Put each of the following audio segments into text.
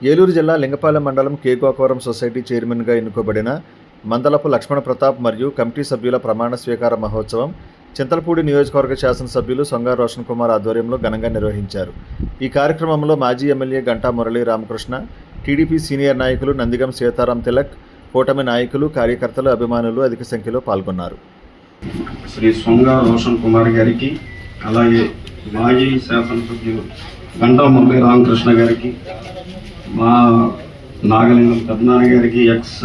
ఏలూరు జిల్లా లింగపాలెం మండలం కే గోకవరం సొసైటీ చైర్మన్గా ఎన్నుకోబడిన మందలపు లక్ష్మణ ప్రతాప్ మరియు కమిటీ సభ్యుల ప్రమాణ స్వీకార మహోత్సవం చింతలపూడి నియోజకవర్గ శాసనసభ్యులు సొంగా రోషన్ కుమార్ ఆధ్వర్యంలో ఘనంగా నిర్వహించారు. ఈ కార్యక్రమంలో మాజీ MLA Ganta Murali Ramakrishna TDP senior నాయకులు నందిగం సీతారాం తిలక్ కూటమి నాయకులు కార్యకర్తలు అభిమానులు అధిక సంఖ్యలో పాల్గొన్నారు. శ్రీ సొంగా రోషన్ కుమార్ గారికి అలాగే మాజీ శాసనసభ్యులు గంటా మురళీ రామకృష్ణ గారికి మా నాగలింగం పెద్దనాన్న గారికి ex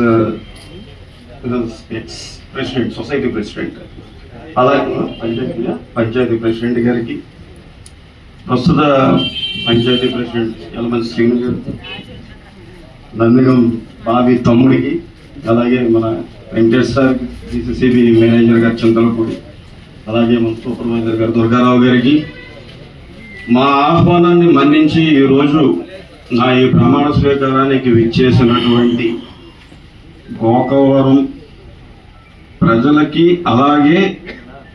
ex president society president అలాగే పంచాయతీ పంచాయతీ ప్రెసిడెంట్ గారికి. ప్రస్తుత పంచాయతీ ప్రెసిడెంట్ యలమల్ శ్రీను గారు. నందిగం బాబీ తమ్ముడికి అలాగే మన వెంకటేష్ సార్ డిసిసిబి మేనేజర్ గారు చంద్రపూడి అలాగే మన సూపర్వైజర్ గారు దుర్గారావు గారికి. మా ఆహ్వానాన్ని మన్నించి ఈరోజు నా ఈ ప్రమాణ స్వీకారానికి విచ్చేసినటువంటి గోకవరం ప్రజలకి అలాగే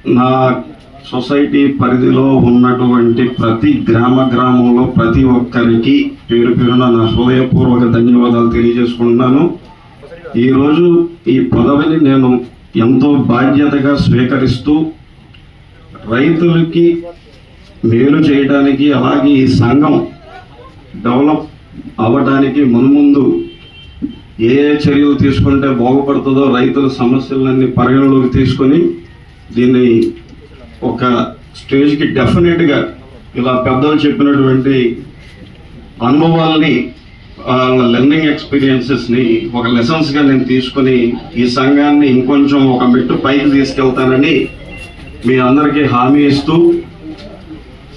నా సొసైటీ పరిధిలో ఉన్నటువంటి ప్రతి గ్రామ గ్రామంలో ప్రతి ఒక్కరికి పేరు పేరున నా హృదయపూర్వక ధన్యవాదాలు తెలియజేసుకుంటున్నాను. ఈరోజు ఈ పదవిని నేను ఎంతో బాధ్యతగా స్వీకరిస్తూ రైతులకి మేలు చేయడానికి అలాగే ఈ సంఘం డెవలప్ అవ్వడానికి మునుముందు ఏ ఏ చర్యలు తీసుకుంటే బాగుపడుతుందో రైతుల సమస్యలన్నీ పరిగణలోకి తీసుకొని దీన్ని ఒక స్టేజ్కి డెఫినెట్గా ఇలా పెద్దలు చెప్పినటువంటి అనుభవాల్ని వాళ్ళ లెర్నింగ్ ఎక్స్పీరియన్సెస్ని ఒక లెసన్స్గా నేను తీసుకొని ఈ సంఘాన్ని ఇంకొంచెం ఒక మెట్టు పైకి తీసుకెళ్తానని మీ అందరికీ హామీ ఇస్తూ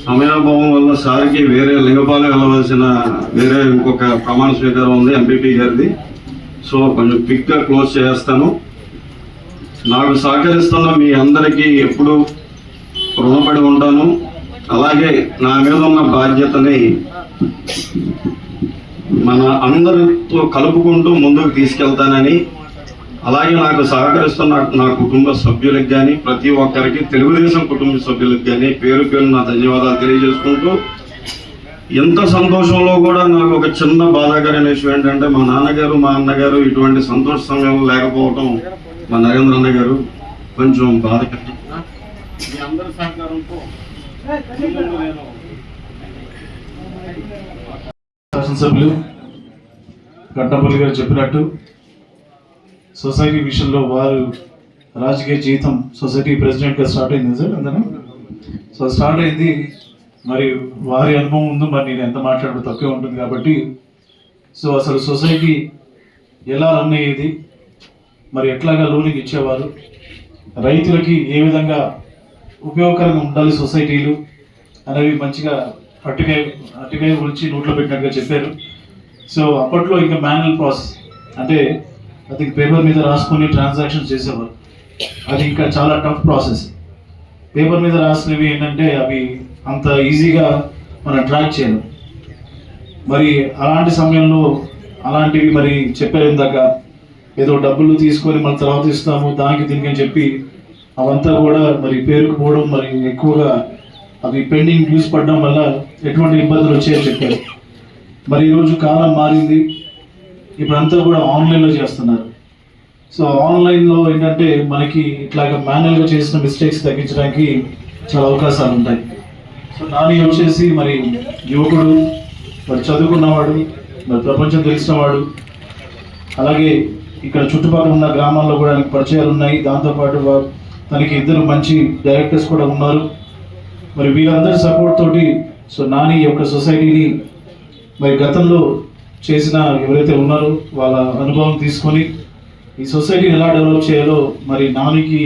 సమయాభావం వల్ల సార్కి వేరే లింగపాలు వెళ్ళవలసిన వేరే ఇంకొక ప్రమాణ స్వీకారం ఉంది ఎంపీపీ గారిది. సో కొంచెం క్విక్గా క్లోజ్ చేస్తాను. నాకు సహకరిస్తున్న మీ అందరికీ ఎప్పుడు రుణపడి ఉంటాను. అలాగే నా మీద ఉన్న బాధ్యతని మన అందరితో కలుపుకుంటూ ముందుకు తీసుకెళ్తానని అలాగే నాకు సహకరిస్తున్న నా కుటుంబ సభ్యులకు కానీ ప్రతి ఒక్కరికి తెలుగుదేశం కుటుంబ సభ్యులకు కానీ పేరు పేరు నా ధన్యవాదాలు తెలియజేసుకుంటూ ఎంత సంతోషంలో కూడా నాకు ఒక చిన్న బాధాకరమైన విషయం ఏంటంటే మా నాన్నగారు మా అన్నగారు ఇటువంటి సంతోష సమయంలో లేకపోవటం మా నరేంద్ర అన్న గారు కొంచెం బాధకరం. మీ అందరి సహకారంతో శాసనసభ్యులు గారు చెప్పినట్టు సొసైటీ విషయంలో వారు రాజకీయ జీవితం సొసైటీ ప్రెసిడెంట్గా స్టార్ట్ అయింది సార్ అందరం సో స్టార్ట్ అయింది మరి వారి అనుభవం ఉందో మరి నేను ఎంత మాట్లాడడం తక్కువే ఉంటుంది కాబట్టి. సో అసలు సొసైటీ ఎలా రన్ అయ్యేది మరి ఎట్లాగా లోనింగ్ ఇచ్చేవారు రైతులకి ఏ విధంగా ఉపయోగకరంగా ఉండాలి సొసైటీలు అనేవి మంచిగా అట్టుకాయ అట్టుకాయ గురించి నోట్లో పెట్టినట్టుగా చెప్పారు. సో అప్పట్లో ఇంకా మాన్యువల్ ప్రాసెస్ అంటే అది పేపర్ మీద రాసుకొని ట్రాన్సాక్షన్ చేసేవారు. అది ఇంకా చాలా టఫ్ ప్రాసెస్ పేపర్ మీద రాసినవి ఏంటంటే అవి అంత ఈజీగా మనం ట్రాక్ చేయలేం. మరి అలాంటి సమయంలో అలాంటివి మరి చెప్పారు ఇందాక ఏదో డబ్బులు తీసుకొని మన తర్వాత ఇస్తాము దానికి దీనికి అని చెప్పి అవంతా కూడా మరి పేరుకుపోవడం మరి ఎక్కువగా అవి పెండింగ్ డ్యూస్ పడడం వల్ల ఎటువంటి ఇబ్బందులు వచ్చాయని చెప్పారు. మరి ఈరోజు కాలం మారింది. ఇప్పుడంతా కూడా ఆన్లైన్లో చేస్తున్నారు. సో ఆన్లైన్లో ఏంటంటే మనకి ఇట్లాగ మాన్యువల్గా చేసిన మిస్టేక్స్ తగ్గించడానికి చాలా అవకాశాలు ఉంటాయి. సో నాని వచ్చేసి మరి యువకుడు మరి చదువుకున్నవాడు మరి ప్రపంచం తెలిసినవాడు. అలాగే ఇక్కడ చుట్టుపక్కల ఉన్న గ్రామాల్లో కూడా ఆయనకు పరిచయాలు ఉన్నాయి. దాంతోపాటు తనకి ఇద్దరు మంచి డైరెక్టర్స్ కూడా ఉన్నారు. మరి వీళ్ళందరి సపోర్ట్ తోటి సో నాని ఈ యొక్క సొసైటీని మరి గతంలో చేసిన ఎవరైతే ఉన్నారో వాళ్ళ అనుభవం తీసుకొని ఈ సొసైటీని ఎలా డెవలప్ చేయాలో మరి నానికి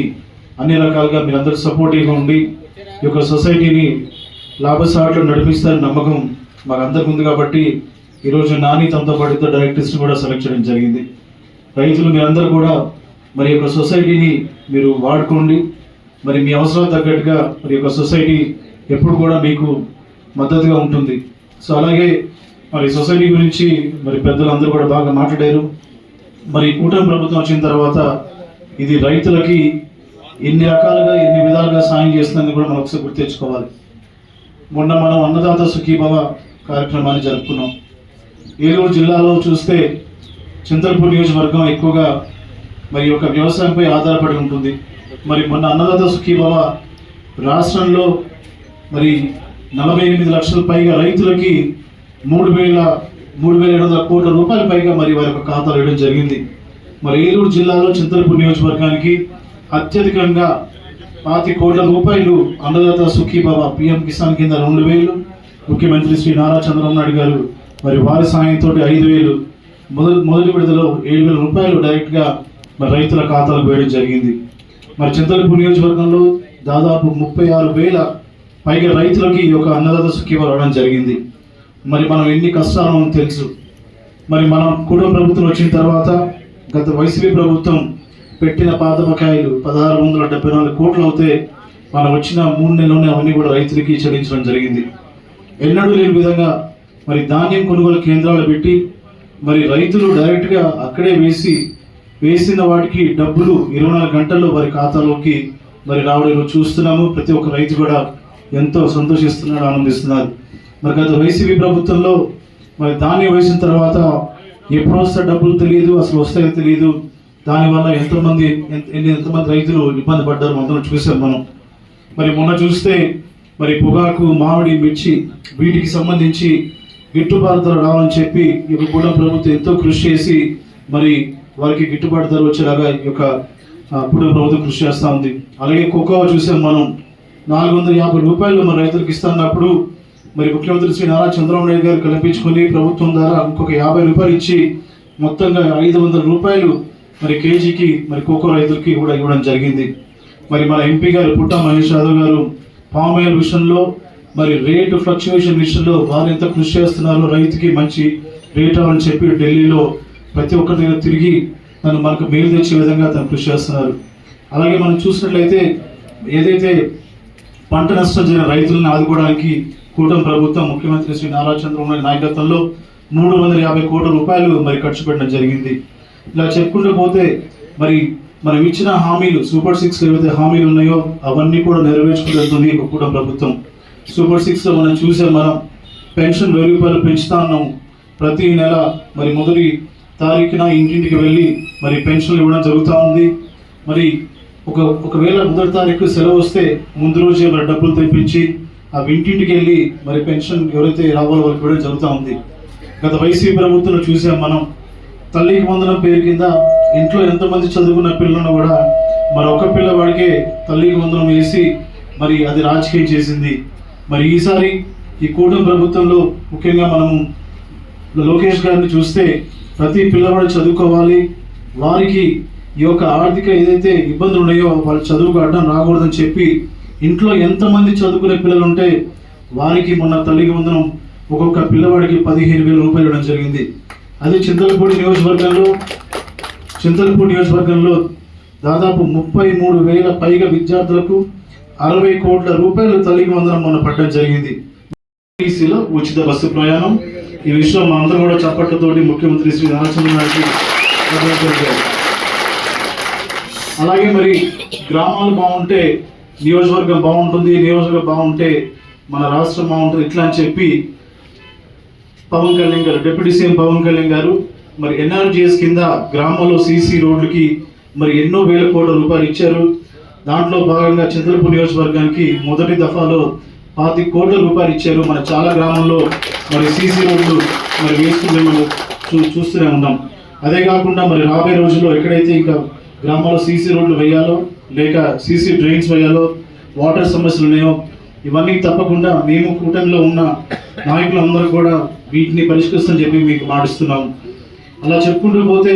అన్ని రకాలుగా మీరందరూ సపోర్టివ్గా ఉండి ఈ యొక్క సొసైటీని లాభసాట్లు నడిపిస్తారని నమ్మకం మాకు అందరికి ఉంది కాబట్టి ఈరోజు నాని తనతో పాటు డైరెక్టర్స్ని కూడా సెలెక్ట్ చేయడం జరిగింది. రైతులు మీరందరూ కూడా మరి యొక్క సొసైటీని మీరు వాడుకోండి. మరి మీ అవసరాలు తగ్గట్టుగా మరి యొక్క సొసైటీ ఎప్పుడు కూడా మీకు మద్దతుగా ఉంటుంది. సో అలాగే మరి సొసైటీ గురించి మరి పెద్దలందరూ కూడా బాగా మాట్లాడారు. మరి కూటమి ప్రభుత్వం వచ్చిన తర్వాత ఇది రైతులకి ఎన్ని రకాలుగా ఎన్ని విధాలుగా సాయం చేస్తుందని కూడా మనం ఒకసారి గుర్తు తెచ్చుకోవాలి. మొన్న మనం అన్నదాత సుఖీభవ కార్యక్రమాన్ని జరుపుకున్నాం. ఏలూరు జిల్లాలో చూస్తే చింతలపూడి నియోజకవర్గం ఎక్కువగా మరి యొక్క వ్యవసాయంపై ఆధారపడి ఉంటుంది. మరి మొన్న అన్నదాత సుఖీభవ రాష్ట్రంలో మరి నలభై ఎనిమిది లక్షల పైగా రైతులకి మూడు వేల మూడు వేల ఏడు వందల కోట్ల రూపాయల పైగా మరి వారి యొక్క ఖాతాలు వేయడం జరిగింది. మరి ఏలూరు జిల్లాలో చింతలపూడి నియోజకవర్గానికి అత్యధికంగా పాతి కోట్ల రూపాయలు అన్నదాత సుఖీబాబా పిఎం కిసాన్ కింద రెండు వేలు ముఖ్యమంత్రి శ్రీ నారా చంద్రబాబు నాయుడు గారు మరి వారి సాయంతో ఐదు వేలు మొదటి మొదటి విడుదలలో ఏడు వేల రూపాయలు డైరెక్ట్గా మరి రైతుల ఖాతాలకు వేయడం జరిగింది. మరి చింతలపూడి నియోజకవర్గంలో దాదాపు ముప్పై ఆరు వేల పైగా రైతులకి ఈ యొక్క అన్నదాత సుఖీభవ రావడం జరిగింది. మరి మనం ఎన్ని కష్టాలు మనకు తెలుసు. మరి మనం కుటుంబ ప్రభుత్వం వచ్చిన తర్వాత గత వైసీపీ ప్రభుత్వం పెట్టిన పాత బకాయిలు పదహారు వందల డెబ్బై నాలుగు కోట్లు అవుతే మనం వచ్చిన మూడు నెలలోనే అవన్నీ కూడా రైతులకి చెల్లించడం జరిగింది. ఎన్నడూ లేని విధంగా మరి ధాన్యం కొనుగోలు కేంద్రాలు పెట్టి మరి రైతులు డైరెక్ట్గా అక్కడే వేసి వేసిన వాటికి డబ్బులు ఇరవై నాలుగు గంటల్లో వారి ఖాతాలోకి మరి రావడం చూస్తున్నాము. ప్రతి ఒక్క రైతు కూడా ఎంతో సంతోషిస్తున్నాడు ఆనందిస్తున్నారు మరి గత వైసీపీ ప్రభుత్వంలో మరి ధాన్యం వేసిన తర్వాత ఎప్పుడు వస్తే డబ్బులు తెలియదు అసలు వస్తాయో తెలియదు. దానివల్ల ఎంతమంది ఎంత- ఎంతమంది రైతులు ఇబ్బంది పడ్డారు అందరం చూసాం మనం. మరి మొన్న చూస్తే మరి పొగాకు మామిడి మిర్చి వీటికి సంబంధించి గిట్టుబాటు ధర రావాలని చెప్పి ఈ యొక్క ప్రభుత్వం ఎంతో కృషి చేసి మరి వారికి గిట్టుబాటు ధర వచ్చేలాగా ఈ యొక్క ఆ, ప్రభుత్వం కృషి చేస్తూ ఉంది. అలాగే కోకోవా చూసాం మనం. నాలుగు వందల యాభై రూపాయలు మన రైతులకు ఇస్తున్నప్పుడు మరి ముఖ్యమంత్రి శ్రీ నారా చంద్రబాబు నాయుడు గారు కల్పించుకొని ప్రభుత్వం ద్వారా ఇంకొక యాభై రూపాయలు ఇచ్చి మొత్తంగా ఐదు వందల రూపాయలు మరి కేజీకి మరి కోకో రైతులకి కూడా ఇవ్వడం జరిగింది. మరి మన ఎంపీ గారు పుట్ట మహేష్ యాదవ్ గారు పామ్ ఆయిల్ విషయంలో మరి రేటు ఫ్లక్చువేషన్ విషయంలో వారు ఎంత కృషి చేస్తున్నారో రైతుకి మంచి రేట్ అవ్వాలని చెప్పి ఢిల్లీలో ప్రతి ఒక్కరి దగ్గర తిరిగి తను మనకు మేలు తెచ్చే విధంగా తను కృషి చేస్తున్నారు. అలాగే మనం చూసినట్లయితే ఏదైతే పంట నష్టం జరిగిన రైతులను ఆదుకోవడానికి కూటమి ప్రభుత్వం ముఖ్యమంత్రి శ్రీ నారా చంద్రబాబు నాయకత్వంలో మూడు వందల యాభై కోట్ల రూపాయలు మరి ఖర్చు పెట్టడం జరిగింది. ఇలా చెప్పుకుంటూ పోతే మరి మనం ఇచ్చిన హామీలు సూపర్ సిక్స్ ఏవైతే హామీలు ఉన్నాయో అవన్నీ కూడా నెరవేర్చుకుంటుంది వెళ్తుంది కూటమి ప్రభుత్వం. సూపర్ సిక్స్లో మనం చూసే మనం పెన్షన్ వెయ్యి రూపాయలు పెంచుతా ఉన్నాము ప్రతి నెల మరి మొదటి తారీఖున ఇంటింటికి వెళ్ళి మరి పెన్షన్లు ఇవ్వడం జరుగుతూ ఉంది. మరి ఒక ఒకవేళ మొదటి తారీఖు సెలవు వస్తే ముందు రోజే మరి డబ్బులు తెప్పించి ఆ ఇంటింటికి వెళ్ళి మరి పెన్షన్ ఎవరైతే రావాలో వాళ్ళకి కూడా జరుగుతూ ఉంది. గత వైసీపీ ప్రభుత్వంలో చూసాం మనం. తల్లికి వందనం పేరు కింద ఇంట్లో ఎంతమంది చదువుకున్న పిల్లలను కూడా మరి ఒక పిల్లవాడికే తల్లికి వందనం వేసి మరి అది రాజకీయం చేసింది. మరి ఈసారి ఈ కూటమి ప్రభుత్వంలో ముఖ్యంగా మనము లోకేష్ గారిని చూస్తే ప్రతి పిల్లవాడు చదువుకోవాలి. వారికి ఈ యొక్క ఆర్థిక ఏదైతే ఇబ్బందులు ఉన్నాయో వాళ్ళ చదువుకు అడ్డం రాకూడదని చెప్పి ఇంట్లో ఎంతమంది చదువుకునే పిల్లలు ఉంటే వారికి మొన్న తల్లికి వందనం ఒక్కొక్క పిల్లవాడికి పదిహేను వేల రూపాయలు ఇవ్వడం జరిగింది. అదే చింతలపూడి నియోజకవర్గంలో చింతలపూడి నియోజకవర్గంలో దాదాపు ముప్పై మూడు వేల పైగా విద్యార్థులకు అరవై కోట్ల రూపాయలు తల్లికి వందనం మొన్న పట్టడం జరిగింది. టీసీలో ఉచిత బస్సు ప్రయాణం. ఈ విషయం మనందరం కూడా చప్పట్లతోటి ముఖ్యమంత్రి శ్రీ రామచంద్ర నాయుడు అలాగే మరి గ్రామాలు బాగుంటే నియోజకవర్గం బాగుంటుంది నియోజకవర్గం బాగుంటే మన రాష్ట్రం బాగుంటుంది ఇట్లా అని చెప్పి పవన్ కళ్యాణ్ గారు డిప్యూటీ సీఎం పవన్ కళ్యాణ్ గారు మరి ఎన్ఆర్జీఎస్ కింద గ్రామాల్లో సీసీ రోడ్లకి మరి ఎన్నో వేల కోట్ల రూపాయలు ఇచ్చారు. దాంట్లో భాగంగా చంద్రపూర్ నియోజకవర్గానికి మొదటి దఫాలో పాతి కోట్ల రూపాయలు ఇచ్చారు. మన చాలా గ్రామాల్లో మరి సీసీ రోడ్లు మరి వేసుకునే మనం చూ చూస్తూనే ఉన్నాం. అదే కాకుండా మరి రాబోయే రోజుల్లో ఎక్కడైతే ఇంకా గ్రామాల్లో సీసీ రోడ్లు వేయాలో లేక సీసీ డ్రైన్స్ వేయాలో వాటర్ సమస్యలు ఉన్నాయో ఇవన్నీ తప్పకుండా మేము కూటమిలో ఉన్న నాయకులందరూ కూడా వీటిని పరిష్కరిస్తామని చెప్పి మీకు మాటిస్తున్నాం. అలా చెప్పుకుంటూ పోతే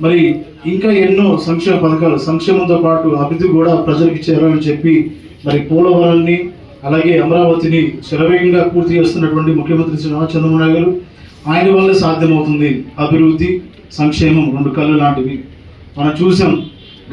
మరి ఇంకా ఎన్నో సంక్షేమ పథకాలు సంక్షేమంతో పాటు అభివృద్ధి కూడా ప్రజలకు చేరాలని చెప్పి మరి పోలవరాన్ని అలాగే అమరావతిని శరవేగంగా పూర్తి చేస్తున్నటువంటి ముఖ్యమంత్రి శ్రీ నారా చంద్రబాబు నాయుడు గారు ఆయన వల్లే సాధ్యమవుతుంది అభివృద్ధి సంక్షేమం రెండు కళ్ళు లాంటివి. మనం చూసాం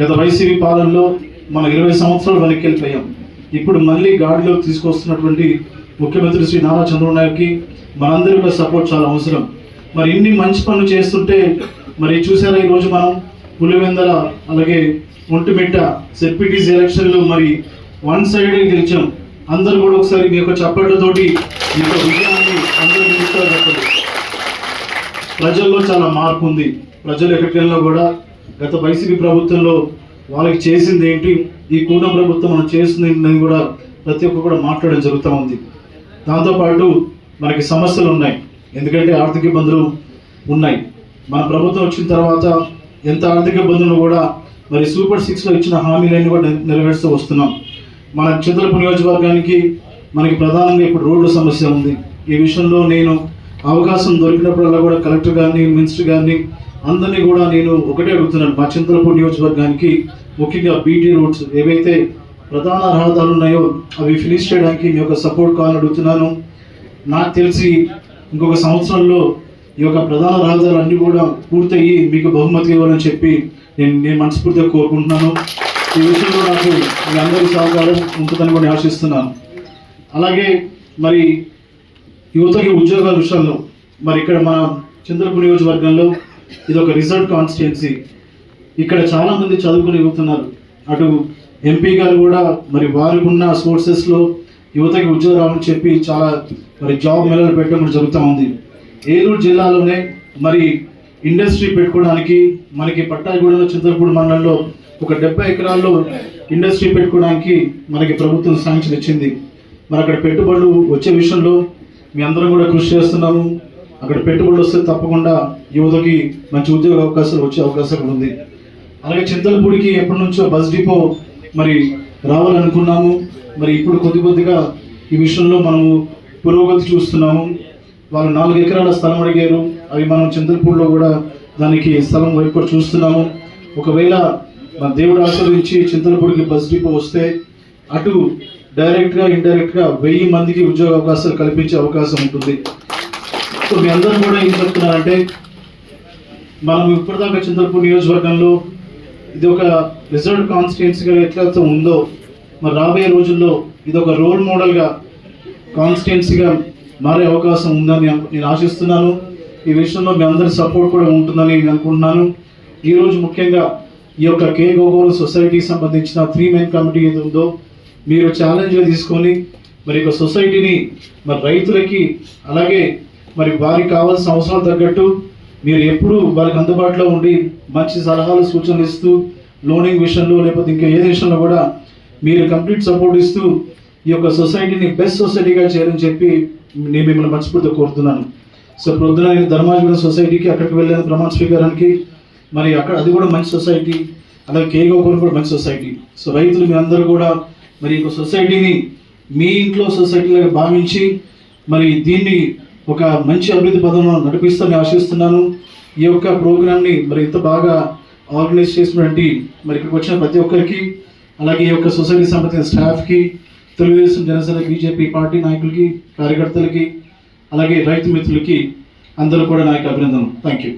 గత వైసీపీ పాలనలో మనం ఇరవై సంవత్సరాలు వెనక్కి వెళ్ళిపోయాం ఇప్పుడు మళ్ళీ గాడిలో తీసుకొస్తున్నటువంటి ముఖ్యమంత్రి శ్రీ నారా చంద్రబాబు నాయుడుకి మనందరి సపోర్ట్ చాలా అవసరం. మరి ఇన్ని మంచి పనులు చేస్తుంటే మరి చూసారా ఈరోజు మనం పులివెందల అలాగే ఒంటిమిట్ట సెడ్పిటీస్ ఎలక్షన్లు మరి వన్ సైడ్ గెలిచాం. అందరూ కూడా ఒకసారి మీ యొక్క చప్పట్లతోటి మీ యొక్క విజయాన్ని అందరూ చెప్పండి. ప్రజల్లో చాలా మార్పు ఉంది. ప్రజలు ఎక్కడికి కూడా గత వైసీపీ ప్రభుత్వంలో వాళ్ళకి చేసింది ఏంటి? ఈ కూటమి ప్రభుత్వం మనం చేసింది అని కూడా ప్రతి ఒక్కరు కూడా మాట్లాడడం జరుగుతూ ఉంది. దాంతోపాటు మనకి సమస్యలు ఉన్నాయి. ఎందుకంటే ఆర్థిక ఇబ్బందులు ఉన్నాయి. మన ప్రభుత్వం వచ్చిన తర్వాత ఎంత ఆర్థిక ఇబ్బందులు కూడా మరి సూపర్ సిక్స్లో ఇచ్చిన హామీలన్నీ కూడా నెరవేరుస్తూ వస్తున్నాం. మన చింతలపూడి నియోజకవర్గానికి మనకి ప్రధానంగా ఇప్పుడు రోడ్ల సమస్య ఉంది. ఈ విషయంలో నేను అవకాశం దొరికినప్పుడల్లా కూడా కలెక్టర్ గారిని మినిస్టర్ గారిని అందరినీ కూడా నేను ఒకటే అడుగుతున్నాను. మా చింతలపూడి నియోజకవర్గానికి ముఖ్యంగా బీటీ రోడ్స్ ఏవైతే ప్రధాన రహదారులు ఉన్నాయో అవి ఫినిష్ చేయడానికి మీ యొక్క సపోర్ట్ కావాలని అడుగుతున్నాను. నాకు తెలిసి ఇంకొక సంవత్సరంలో ఈ యొక్క ప్రధాన రహదారులు అన్నీ కూడా పూర్తయ్యి మీకు బహుమతి ఇవ్వాలని చెప్పి నేను నేను మనస్ఫూర్తిగా కోరుకుంటున్నాను. ఈ విషయంలో నాకు మీ అందరి సహకారం ఉంటుందని కూడా ఆశిస్తున్నాను. అలాగే మరి యువతకి ఉద్యోగాల విషయంలో మరి ఇక్కడ మన చంద్రపూర్ నియోజకవర్గంలో ఇది ఒక రిజర్వ్ కాన్స్టిట్యున్సీ. ఇక్కడ చాలామంది చదువుకుని యువతున్నారు అటు ఎంపీ గారు కూడా మరి వారికి ఉన్న సోర్సెస్లో యువతకి ఉద్యోగాలని చెప్పి చాలా మరి జాబ్ మేళలు పెట్టడం జరుగుతూ ఉంది. ఏలూరు జిల్లాలోనే మరి ఇండస్ట్రీ పెట్టుకోవడానికి మనకి పట్టాగూడలో చింతలపూడి మండలంలో ఒక డెబ్బై ఎకరాల్లో ఇండస్ట్రీ పెట్టుకోవడానికి మనకి ప్రభుత్వం శాంక్షన్ ఇచ్చింది. మరి అక్కడ పెట్టుబడులు వచ్చే విషయంలో మీ అందరం కూడా కృషి చేస్తున్నాము. అక్కడ పెట్టుబడులు వస్తే తప్పకుండా యువతకి మంచి ఉద్యోగ అవకాశాలు వచ్చే అవకాశం ఉంది. అలాగే చింతలపూడికి ఎప్పటి నుంచో బస్ డిపో మరి రావాలనుకున్నాము. మరి ఇప్పుడు కొద్ది కొద్దిగా ఈ విషయంలో మనము పురోగతి చూస్తున్నాము. వాళ్ళు నాలుగు ఎకరాల స్థలం అడిగారు. అవి మనం చింతలపూడిలో కూడా దానికి స్థలం వైపు చూస్తున్నాము. ఒకవేళ మన దేవుడు ఆశ్రయించి చింతలపూడికి బస్ డిపో వస్తే అటు డైరెక్ట్గా ఇండైరెక్ట్గా వెయ్యి మందికి ఉద్యోగ అవకాశాలు కల్పించే అవకాశం ఉంటుంది. సో మీ అందరూ కూడా ఏం చెప్తున్నారంటే మనం ఇప్పటిదాకా చంద్రపూర్ నియోజకవర్గంలో ఇది ఒక రిజర్వ్ కాన్స్టిట్యున్సీగా ఎట్లయితే ఉందో మరి రాబోయే రోజుల్లో ఇది ఒక రోల్ మోడల్గా కాన్స్టిట్యున్సీగా మారే అవకాశం ఉందని నేను ఆశిస్తున్నాను. ఈ విషయంలో మీ అందరి సపోర్ట్ కూడా ఉంటుందని నేను అనుకుంటున్నాను. ఈరోజు ముఖ్యంగా ఈ యొక్క కే గోగోల్ సొసైటీకి సంబంధించిన త్రీ మెయిన్ కమిటీ ఏది ఉందో మీరు ఛాలెంజ్గా తీసుకొని మరి యొక్క సొసైటీని మరి రైతులకి అలాగే మరి వారికి కావాల్సిన అవసరం తగ్గట్టు మీరు ఎప్పుడు వారికి అందుబాటులో ఉండి మంచి సలహాలు సూచనలు ఇస్తూ లోనింగ్ విషయంలో లేకపోతే ఇంకా ఏ విషయంలో కూడా మీరు కంప్లీట్ సపోర్ట్ ఇస్తూ ఈ యొక్క సొసైటీని బెస్ట్ సొసైటీగా చేయాలని చెప్పి నేను మిమ్మల్ని మనస్ఫూర్తిగా కోరుతున్నాను. సో ప్రొద్దున నేను ధర్మాజగూడ సొసైటీకి అక్కడికి వెళ్ళాను ప్రమాణ స్వీకారానికి మరి అక్కడ అది కూడా మంచి సొసైటీ అలాగే కేగోపురం కూడా మంచి సొసైటీ. సో రైతులు మీ అందరూ కూడా మరి ఈ సొసైటీని మీ ఇంట్లో సొసైటీలాగా భావించి మరి దీన్ని ఒక మంచి అభివృద్ధి పదంలో నడిపిస్తామని ఆశిస్తున్నాను. ఈ యొక్క ప్రోగ్రామ్ని మరి ఇంత బాగా ఆర్గనైజ్ చేసినటువంటి మరి ఇక్కడికి వచ్చిన ప్రతి ఒక్కరికి అలాగే ఈ యొక్క సొసైటీ సంబంధించిన స్టాఫ్కి తెలుగుదేశం జనసేన బీజేపీ పార్టీ నాయకులకి కార్యకర్తలకి అలాగే రైతు మిత్రులకి అందరూ కూడా నా యొక్క అభినందనలు. Thank you